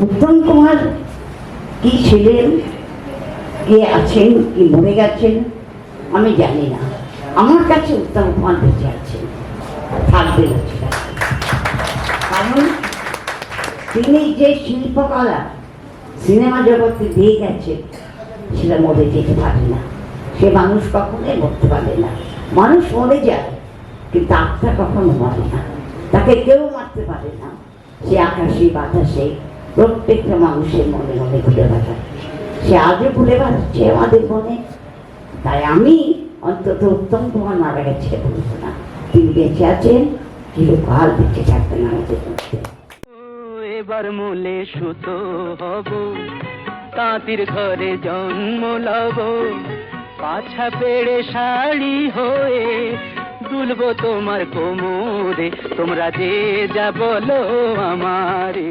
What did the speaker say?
উত্তম কুমার, কি ছিলেন, কে আছেন, কি মরে গেছেন, আমি জানি না। আমার কাছে উত্তম কুমার বেঁচে আছেন। থাকবে কারণ তিনি যে শিল্পকলা সিনেমা জগতে দিয়ে গেছে, সেটা মরে যেতে পারে না। সে মানুষ কখনোই মরতে পারে না। মানুষ মরে যায়, কিন্তু আত্মা কখনো মরে না। তাকে কেউ মারতে পারে না। সে আকাশে, বাতাসে প্রত্যেকটা মানুষের মনে মনে ঘুরে বেড়ায় সে আজও ঘুরে বেড়াচ্ছে আমাদের মনে। তাই আমি অন্তত উত্তম কুমার মারা গেছে বলব না। তিনি বেঁচে আছেন চিরকাল বেঁচে থাকবেন আমাদের মধ্যে। এবার মূলে সুতো হব, তাঁতির ঘরে জন্ম লব। পাছা পেড়ে শাড়ি হয়ে দুলবো তোমার কোমরে, তোমরা যে যা বলো আমারে।